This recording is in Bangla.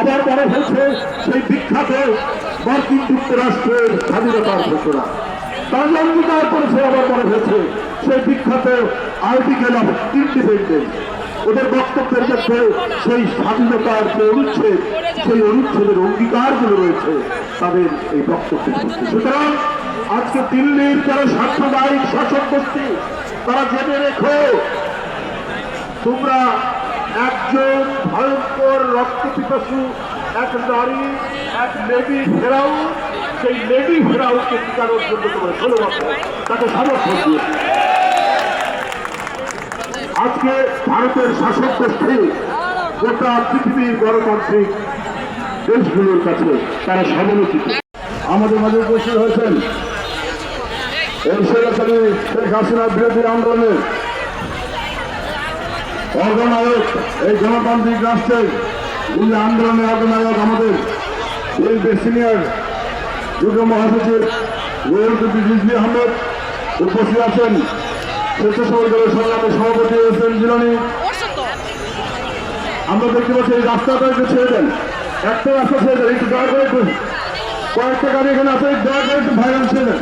আবার মনে হচ্ছে সেই বিখ্যাত মার্কিন যুক্তরাষ্ট্রের স্বাধীনতার ঘোষণা। তার অঙ্গীকার করেছে আবার মনে হয়েছে সেই বিখ্যাত আর্টিকেল অফ ইন্ডিপেন্ডেন্স। ওদের বক্তব্যের মধ্যে সেই স্বাধীনতার যে অনুচ্ছেদ, সেই অনুচ্ছেদের অঙ্গীকারগুলো রয়েছে, তাদের এই বক্তব্য সুতরাং আজকে দিল্লির যারা সাম্প্রদায়িক শাসক গোষ্ঠী তারা জেনে রেখো, তোমরা একজন ভয়ঙ্কর রক্ত পিপাসু এক নারী, এক লেডি ফেরাও, সেই লেডি ফেরাউকে টিকানোর জন্য তোমরা বছর তাকে সমর্থন দিয়েছে আজকে ভারতের শাসক গোষ্ঠী গোটা পৃথিবীর গণতান্ত্রিক দেশগুলোর কাছে তারা সমালোচিত আমাদের মাঝে উপস্থিত হয়েছেন এই শেখ হাসিনার বিরোধী আন্দোলনের অর্গনায়ক এই গণতান্ত্রিক রাষ্ট্রের যিনি আন্দোলনের অর্গনায়ক আমাদের এই সিনিয়র যুগ মহাসচিব রোহনদুদ্দি রিজভি আহমেদ উপস্থিত আছেন। স্বেচ্ছাসেবক দলের সংগ্রামী সভাপতি হোসেন জিলানি। আমরা দেখতে পাচ্ছি এই রাস্তাটা একটু ছেড়ে দেন। একটা রাস্তা ছেড়ে দেন, একটু দয়া করে কয়েকটা গাড়ি এখানে আছে, দয়া করে একটু ভাইরাল ছেড়ে দেন।